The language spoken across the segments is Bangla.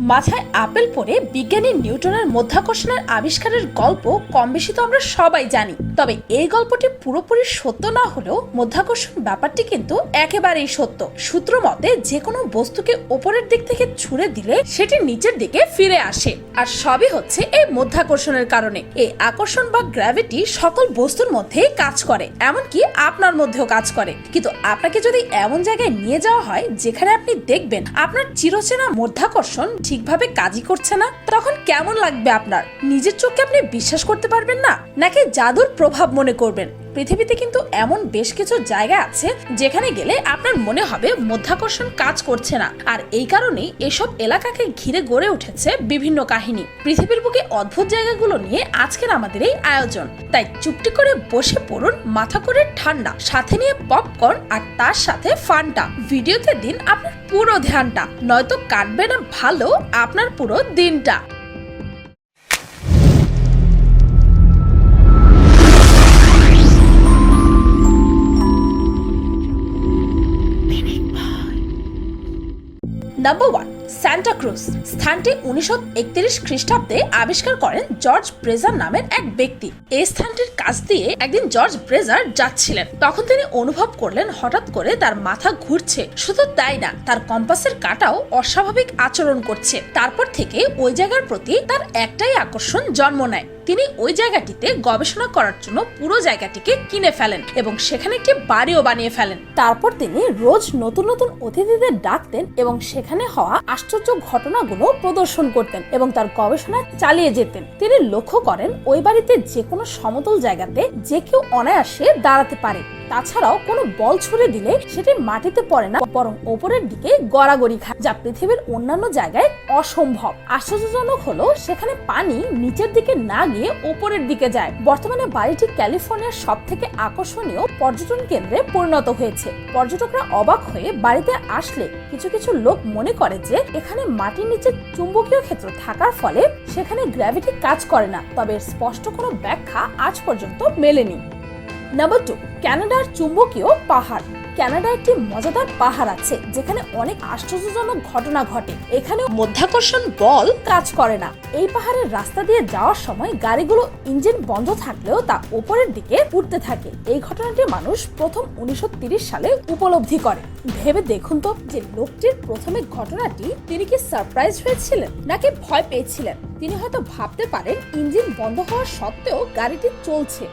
মাথায় আপেল পরে বিজ্ঞানী নিউটনের মধ্যাকর্ষণের আবিষ্কারের গল্প কম বেশি তো আমরা সবাই জানি। তবে এই গল্পটি পুরোপুরি সত্য না হলেও মধ্যাকর্ষণ ব্যাপারটি কিন্তু একেবারেই সত্য। সূত্র মতে যে কোনো বস্তুকে ওপরের দিক থেকে ছুড়ে দিলে সেটি নিচের দিকে ফিরে আসে। আর সবই হচ্ছে এই মধ্যাকর্ষণের কারণে। এই আকর্ষণ বা গ্র্যাভিটি সকল বস্তুর মধ্যেই কাজ করে, এমনকি আপনার মধ্যেও কাজ করে। কিন্তু আপনাকে যদি এমন জায়গায় নিয়ে যাওয়া হয়, যেখানে আপনি দেখবেন আপনার চিরচেনা মধ্যাকর্ষণ ঠিকভাবে কাজই করছে না, তখন কেমন লাগবে আপনার? নিজের চোখকে আপনি বিশ্বাস করতে পারবেন না? নাকি জাদুর প্রভাব মনে করবেন? পৃথিবীতে কিন্তু এমন বেশ কিছু জায়গা আছে যেখানে গেলে আপনার মনে হবে মধ্যাকর্ষণ কাজ করছে না। আর এই কারণেই এসব এলাকাকে ঘিরে গড়ে উঠেছে বিভিন্ন কাহিনী। পৃথিবীর বুকে অদ্ভুত জায়গাগুলো নিয়ে আজকের আমাদের এই আয়োজন। তাই চুপটি করে বসে পড়ুন, মাথা করে ঠান্ডা, সাথে নিয়ে পপকর্ন আর তার সাথে ফানটা। ভিডিওতে দিন আপনার পুরো ধ্যানটা, নয়তো কাটবে না ভালো আপনার পুরো দিনটা। নাম্বার ওয়ান স্যান্টা ক্রুজ স্থানটি উনিশশো একত্রিশ খ্রিস্টাব্দে আবিষ্কার করেন জর্জ ব্রেজার নামের এক ব্যক্তি। এই স্থানটির কাছ দিয়ে একদিন জর্জ ব্রেজার যাচ্ছিলেন। তখন তিনি অনুভব করলেন হঠাৎ করে তার মাথা ঘুরছে। শুধু তাই না, তার কম্পাসের কাটাও অস্বাভাবিক আচরণ করছে। তারপর থেকে ওই জায়গার প্রতি তার একটাই আকর্ষণ জন্ম নেয়। তিনি ওই জায়গাটিতে গবেষণা করার জন্য পুরো জায়গাটিকে কিনে ফেলেন এবং সেখানে একটি বাড়িও বানিয়ে ফেলেন। তারপর তিনি রোজ নতুন নতুন অতিথিদের ডাকতেন এবং সেখানে হওয়া আশ্চর্য ঘটনাগুলো প্রদর্শন করতেন এবং তার গবেষণা চালিয়ে যেতেন। তিনি লক্ষ্য করেন ওই বাড়িতে যে কোনো সমতল জায়গাতে যে কেউ অনায়াসে দাঁড়াতে পারে। তাছাড়াও কোনো বল ছুড়ে দিলে সেটি মাটিতে পড়ে না, বরং ওপরের দিকে গড়াগড়ি খায়, যা পৃথিবীর অন্যান্য জায়গায় অসম্ভব। আশ্চর্যজনক হলো, সেখানে পানি নিচের দিকে না গিয়ে ওপরের দিকে যায়। বর্তমানে বাড়িটি ক্যালিফোর্নিয়ার সব থেকে আকর্ষণীয় পর্যটন কেন্দ্রে পরিণত হয়েছে। পর্যটকরা অবাক হয়ে বাড়িতে আসলে কিছু কিছু লোক মনে করে যে, এখানে মাটির নিচে চুম্বকীয় ক্ষেত্র থাকার ফলে সেখানে গ্র্যাভিটি কাজ করে না। তবে স্পষ্ট কোনো ব্যাখ্যা আজ পর্যন্ত মেলেনি। নাম্বার টু ক্যানাডার চুম্বকীয় পাহাড়। ক্যানাডা একটি মজাদার পাহাড় আছে, যেখানে অনেক আশ্চর্যজনক ঘটনা ঘটে। এখানে মধ্যাকর্ষণ বল কাজ করে না। এই পাহাড়ের রাস্তা দিয়ে যাওয়ার সময় গাড়িগুলো ইঞ্জিন বন্ধ থাকলেও তা উপরের দিকে উঠতে থাকে। এই ঘটনাটি মানুষ প্রথম উনিশশো সালে উপলব্ধি করে। ভেবে দেখুন তো যে লোকটির প্রথমে ঘটনাটি তিনি কি সারপ্রাইজ হয়েছিলেন নাকি ভয় পেয়েছিলেন? তিনি হয়তো ভাবতে পারেন, ইঞ্জিন বন্ধ হওয়ার সত্ত্বেও গাড়িটি চলছে।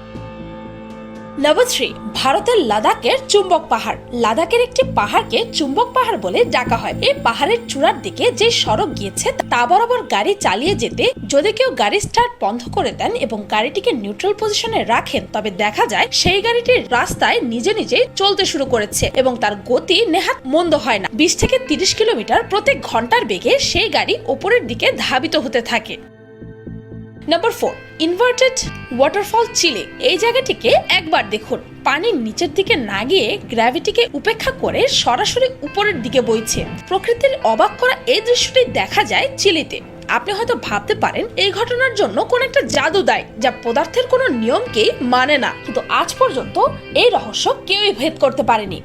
নাম্বার থ্রি ভারতের লাদাখের চুম্বক পাহাড়। লাদাখের একটি পাহাড়কে চুম্বক পাহাড় বলে ডাকা হয়। এই পাহাড়ের চূড়ার দিকে যে সড়ক গিয়েছে, তা বরাবর গাড়ি চালিয়ে যেতে যদি কেউ গাড়ি স্টার্ট বন্ধ করে দেন এবং গাড়িটিকে নিউট্রাল পজিশনে রাখেন, তবে দেখা যায় সেই গাড়িটির রাস্তায় নিজে নিজেই চলতে শুরু করেছে এবং তার গতি নেহাত মন্দ হয় না। বিশ থেকে তিরিশ কিলোমিটার প্রতি ঘণ্টার বেগে সেই গাড়ি ওপরের দিকে ধাবিত হতে থাকে। নাম্বার ফোর ইনভার্টেড ওয়াটারফল চিলে এই জায়গাটিকে একবার দেখুন। পানির নিচের দিকে না গিয়ে গ্র্যাভিটিকে উপেক্ষা করে সরাসরি উপরের দিকে বইছে। প্রকৃতির অবাক করা এই দৃশ্যটি দেখা যায় চিলিতে। আপনি হয়তো ভাবতে পারেন, এই ঘটনার জন্য কোন একটা জাদু দায় যা পদার্থের কোনো নিয়মকেই মানে না। কিন্তু আজ পর্যন্ত এই রহস্য কেউই ভেদ করতে পারেনি।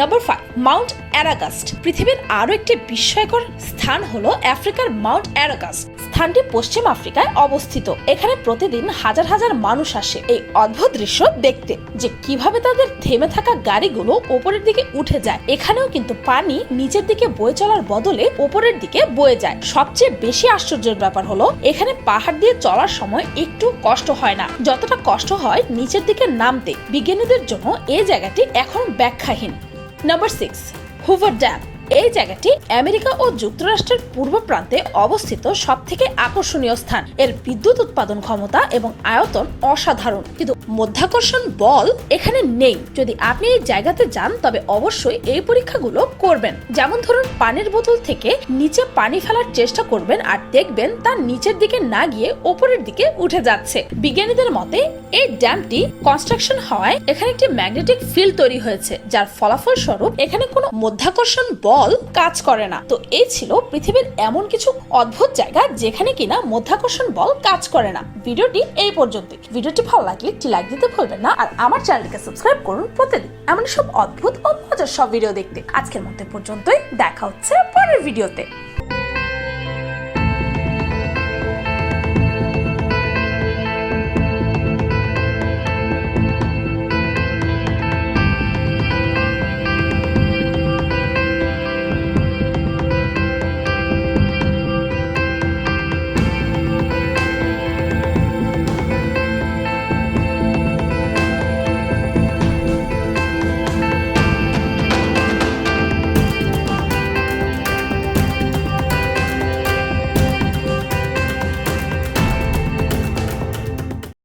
নাম্বার ফাইভ মাউন্ট অ্যারাগাস্ট পৃথিবীর আরও একটি বিস্ময়কর স্থান হলো আফ্রিকার মাউন্ট অ্যারাগাস্ট স্থানটি পশ্চিম আফ্রিকায় অবস্থিত। এখানে প্রতিদিন হাজার হাজার মানুষ আসে এই অদ্ভুত দৃশ্য দেখতে। যে কীভাবে তাদের থেমে থাকা গাড়িগুলো ওপরের দিকে উঠে যায়, এখানেও কিন্তু পানি নিচের দিকে বয়ে চলার বদলে ওপরের দিকে বয়ে যায়। সবচেয়ে বেশি আশ্চর্যের ব্যাপার হলো, এখানে পাহাড় দিয়ে চলার সময় একটু কষ্ট হয় না। যতটা কষ্ট হয় নিচের দিকে নামতে। বিজ্ঞানীদের জন্য এই জায়গাটি এখন ব্যাখ্যাহীন। Number 6. Hoover Dam এই জায়গাটি আমেরিকা ও যুক্তরাষ্ট্রের পূর্ব প্রান্তে অবস্থিত সব থেকে আকর্ষণীয় স্থান। এর বিদ্যুৎ উৎপাদন ক্ষমতা এবং আয়তন অসাধারণ। কিন্তু মধ্যাকর্ষণ বল এখানে নেই। যদি আপনি এই জায়গাতে যান, তবে অবশ্যই এই পরীক্ষাগুলো করবেন। যেমন ধরুন, পানির বোতল থেকে নিচে পানি ফেলার চেষ্টা করবেন আর দেখবেন তার নিচের দিকে না গিয়ে ওপরের দিকে উঠে যাচ্ছে। বিজ্ঞানীদের মতে, এই ড্যামটি কনস্ট্রাকশন হওয়ায় এখানে একটি ম্যাগনেটিক ফিল্ড তৈরি হয়েছে, যার ফলাফল স্বরূপ এখানে কোনো মধ্যাকর্ষণ বল বল কাজ করে না। তো এই ছিল পৃথিবীর এমন কিছু অদ্ভুত জায়গা যেখানে কিনা মধ্যাকর্ষণ বল কাজ করে না। ভিডিওটি এই পর্যন্ত ভিডিওটি ভালো লাগলে একটি লাইক দিতে ভুলবেন না আর আমার চ্যানেলটিকে সাবস্ক্রাইব করুন প্রতিদিন এমন সব অদ্ভুত ও মজার সব ভিডিও দেখতে। আজকের মধ্যে পর্যন্তই। দেখা হচ্ছে পরের ভিডিওতে